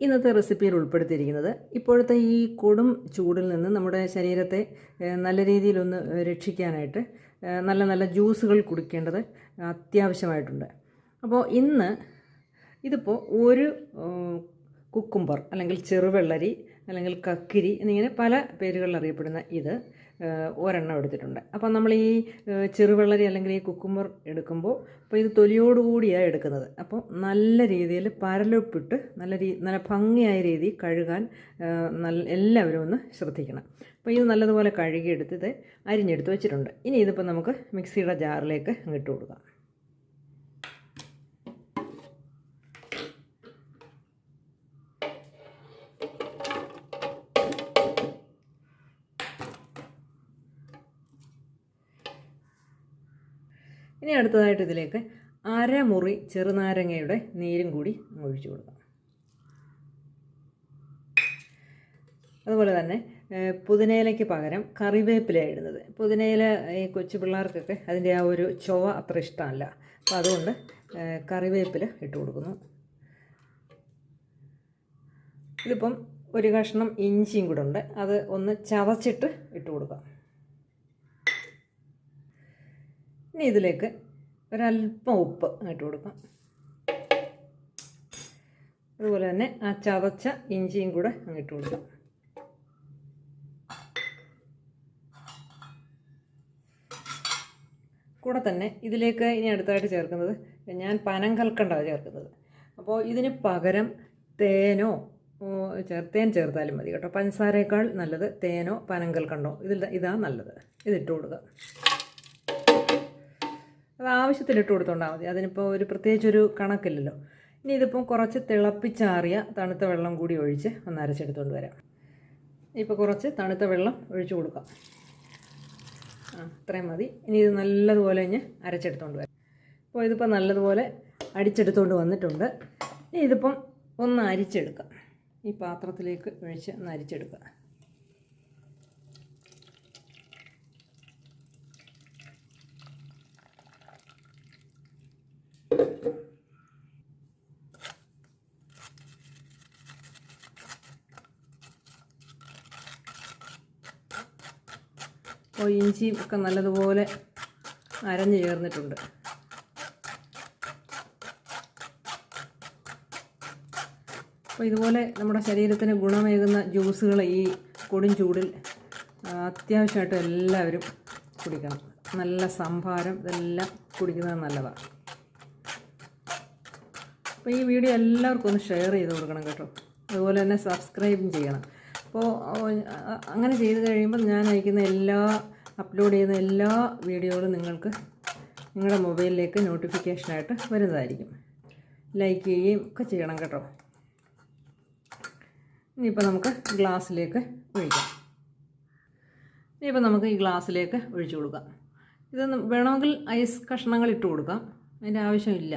ഇന്നത്തെ റെസിപ്പിയിൽ ഉൾപ്പെടുത്തിയിരിക്കുന്നത് ഇപ്പോഴത്തെ ഈ കൊടും ചൂടിൽ നിന്ന് നമ്മുടെ ശരീരത്തെ നല്ല രീതിയിലൊന്ന് രക്ഷിക്കാനായിട്ട് നല്ല നല്ല ജ്യൂസുകൾ കുടിക്കേണ്ടത് അത്യാവശ്യമായിട്ടുണ്ട്. അപ്പോൾ ഇന്ന് ഇതിപ്പോൾ ഒരു കുക്കുംബർ അല്ലെങ്കിൽ ചെറുവെള്ളരി അല്ലെങ്കിൽ കക്കിരി എന്നിങ്ങനെ പല പേരുകളിൽ അറിയപ്പെടുന്ന ഇത് ഒരെണ്ണം എടുത്തിട്ടുണ്ട്. അപ്പം നമ്മൾ ഈ ചെറുവെള്ളരി അല്ലെങ്കിൽ ഈ കുക്കുംബർ എടുക്കുമ്പോൾ അപ്പോൾ ഇത് തൊലിയോടുകൂടിയാണ് എടുക്കുന്നത്. അപ്പോൾ നല്ല രീതിയിൽ പരലൊപ്പിട്ട് നല്ല രീ നല്ല ഭംഗിയായ രീതിയിൽ കഴുകാൻ നല്ല എല്ലാവരും ഒന്ന് ശ്രദ്ധിക്കണം. അപ്പോൾ ഇത് നല്ലതുപോലെ കഴുകിയെടുത്ത് ഇത് അരിഞ്ഞെടുത്ത് വെച്ചിട്ടുണ്ട്. ഇനി ഇതിപ്പോൾ നമുക്ക് മിക്സിയുടെ ജാറിലേക്ക് ഇട്ട് കൊടുക്കാം. ഇനി അടുത്തതായിട്ട് ഇതിലേക്ക് അരമുറി ചെറുനാരങ്ങയുടെ നീരും കൂടി ഒഴിച്ചു കൊടുക്കാം. അതുപോലെ തന്നെ പുതിനയിലയ്ക്ക് പകരം കറിവേപ്പിലയായിരുന്നത് പുതിനയില ഈ കൊച്ചു പിള്ളേർക്കൊക്കെ അതിന്റെ ആ ഒരു ചൊവ അത്ര ഇഷ്ടമല്ല. അപ്പോൾ അതുകൊണ്ട് കറിവേപ്പില ഇട്ട് കൊടുക്കുന്നു. ഇതിപ്പം ഒരു കഷ്ണം ഇഞ്ചിയും കൂടെ ഉണ്ട്. അത് ഒന്ന് ചതച്ചിട്ട് ഇട്ട് കൊടുക്കാം. ഇനി ഇതിലേക്ക് ഒരല്പം ഉപ്പ് ഇട്ട് കൊടുക്കാം. അതുപോലെ തന്നെ ആ ചതച്ച ഇഞ്ചിയും കൂടെ അങ്ങ് ഇട്ട് കൊടുക്കാം. കൂടെ തന്നെ ഇതിലേക്ക് ഇനി അടുത്തായിട്ട് ചേർക്കുന്നത് ഞാൻ പനം കൽക്കണ്ടാണ് ചേർക്കുന്നത്. അപ്പോൾ ഇതിന് പകരം തേനോ ചേർത്തേൻ ചേർ- തേൻ ചേർത്താലും മതി കേട്ടോ. പഞ്ചസാരയേക്കാൾ നല്ലത് തേനോ പനം കൽക്കണ്ടോ. ഇതിൽ ഇതാണ് നല്ലത്. ഇതിട്ട് കൊടുക്കുക അത് ആവശ്യത്തിന് ഇട്ട് കൊടുത്തോണ്ടാൽ മതി. അതിനിപ്പോൾ ഒരു പ്രത്യേകിച്ചൊരു കണക്കില്ലല്ലോ. ഇനി ഇതിപ്പം കുറച്ച് തിളപ്പിച്ചാറിയ തണുത്ത വെള്ളം കൂടി ഒഴിച്ച് ഒന്ന് അരച്ചെടുത്തുകൊണ്ട് വരാം. ഇപ്പോൾ കുറച്ച് തണുത്ത വെള്ളം ഒഴിച്ചു കൊടുക്കാം. ആ അത്രയും മതി. ഇനി ഇത് നല്ലതുപോലെ ഇഞ്ഞ് അരച്ചെടുത്തുകൊണ്ട് വരാം. അപ്പോൾ ഇതിപ്പോൾ നല്ലതുപോലെ അടിച്ചെടുത്തുകൊണ്ട് വന്നിട്ടുണ്ട്. ഇനി ഇതിപ്പം ഒന്ന് അരിച്ചെടുക്കാം. ഈ പാത്രത്തിലേക്ക് ഒഴിച്ച് ഒന്ന് അരിച്ചെടുക്കുക അപ്പോൾ ഇഞ്ചിയും ഒക്കെ നല്ലതുപോലെ അരഞ്ഞു ചേർന്നിട്ടുണ്ട്. അപ്പോൾ ഇതുപോലെ നമ്മുടെ ശരീരത്തിന് ഗുണമേകുന്ന ജ്യൂസുകൾ ഈ കൊടും ചൂടിൽ അത്യാവശ്യമായിട്ട് എല്ലാവരും കുടിക്കണം. നല്ല സംഭാരം ഇതെല്ലാം കുടിക്കുന്നത് നല്ലതാണ്. അപ്പോൾ ഈ വീഡിയോ എല്ലാവർക്കും ഒന്ന് ഷെയർ ചെയ്ത് കൊടുക്കണം കേട്ടോ. അതുപോലെ തന്നെ സബ്സ്ക്രൈബും ചെയ്യണം. അപ്പോൾ അങ്ങനെ ചെയ്ത് കഴിയുമ്പോൾ ഞാൻ അയക്കുന്ന എല്ലാ അപ്ലോഡ് ചെയ്യുന്ന എല്ലാ വീഡിയോകളും നിങ്ങൾക്ക് നിങ്ങളുടെ മൊബൈലിലേക്ക് നോട്ടിഫിക്കേഷനായിട്ട് വരുന്നതായിരിക്കും. ലൈക്ക് ചെയ്യുകയും ഒക്കെ ചെയ്യണം കേട്ടോ. ഇനിയിപ്പോൾ നമുക്ക് ഗ്ലാസ്സിലേക്ക് ഒഴിക്കാം. ഇനിയിപ്പോൾ നമുക്ക് ഈ ഗ്ലാസ്സിലേക്ക് ഒഴിച്ചു കൊടുക്കാം. ഇത് വേണമെങ്കിൽ ഐസ് കഷ്ണങ്ങൾ ഇട്ട് കൊടുക്കാം. അതിന്റെ ആവശ്യമില്ല.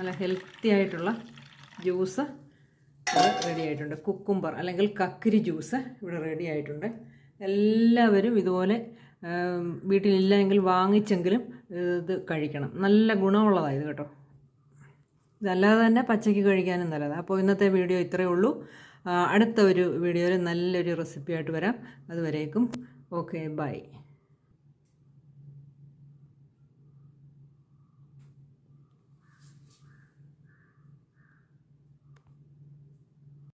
നല്ല ഹെൽത്തി ആയിട്ടുള്ള ജ്യൂസ് ഇവിടെ റെഡി ആയിട്ടുണ്ട്. കുക്കുംബർ അല്ലെങ്കിൽ കക്കിരി ജ്യൂസ് ഇവിടെ റെഡി ആയിട്ടുണ്ട്. എല്ലാവരും ഇതുപോലെ വീട്ടിലില്ല എങ്കിൽ വാങ്ങിച്ചെങ്കിലും ഇത് കഴിക്കണം. നല്ല ഗുണമുള്ളതാണ് ഇത് കേട്ടോ. ഇതല്ലാതെ തന്നെ പച്ചയ്ക്ക് കഴിക്കാനും നല്ലതാണ് അപ്പോൾ ഇന്നത്തെ വീഡിയോ ഇത്രയേ ഉള്ളൂ. അടുത്ത ഒരു വീഡിയോയിൽ നല്ലൊരു റെസിപ്പിയായിട്ട് വരാം. അതുവരേക്കും ഓക്കെ ബൈ